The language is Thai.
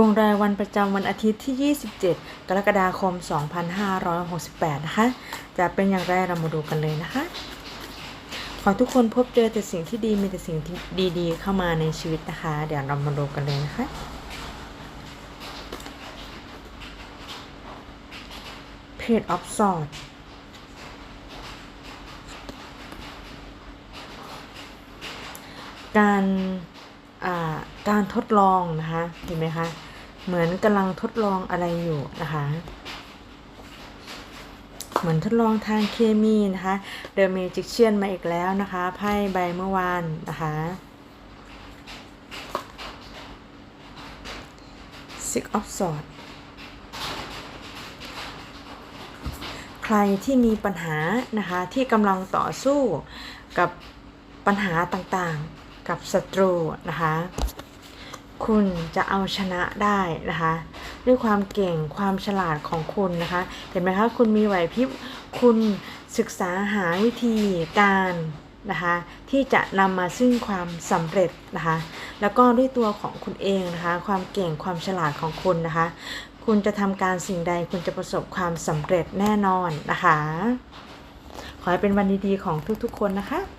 วงรายวันประจำวันอาทิตย์ที่ 27 กรกฎาคม 2568 นะคะ จะเป็นอย่างไรเรามาดูกันเลยนะคะ ขอทุกคนพบเจอแต่สิ่งที่ดีมีแต่สิ่งที่ดีๆ เข้ามาในชีวิตนะคะ เดี๋ยวเรามาดูกันเลยนะคะ Page of Swords การการทดลองนะคะเห็นไหมคะ เหมือนกำลังทดลองอะไรอยู่นะคะ เหมือนทดลองทางเคมีนะคะเดอะเมจิกเชียนมาอีกแล้วนะคะไพ่ใบเมื่อวานนะคะ Six of Swords ใครที่มีปัญหานะคะที่กำลังต่อสู้กับปัญหาต่างๆ กับศัตรูนะคะ คุณจะเอาชนะได้นะคะ ด้วยความเก่งความฉลาดของคุณนะคะเห็นไหมคะคุณมีไหวพริบคุณศึกษาหาวิธีการนะคะที่จะนำมาซึ่งความสำเร็จนะคะ แล้วก็ด้วยตัวของคุณเองนะคะ ความเก่งความฉลาดของคุณนะคะ คุณจะทำการสิ่งใดคุณจะประสบความสำเร็จแน่นอนนะคะ ขอให้เป็นวันดีๆของทุกๆคนนะคะ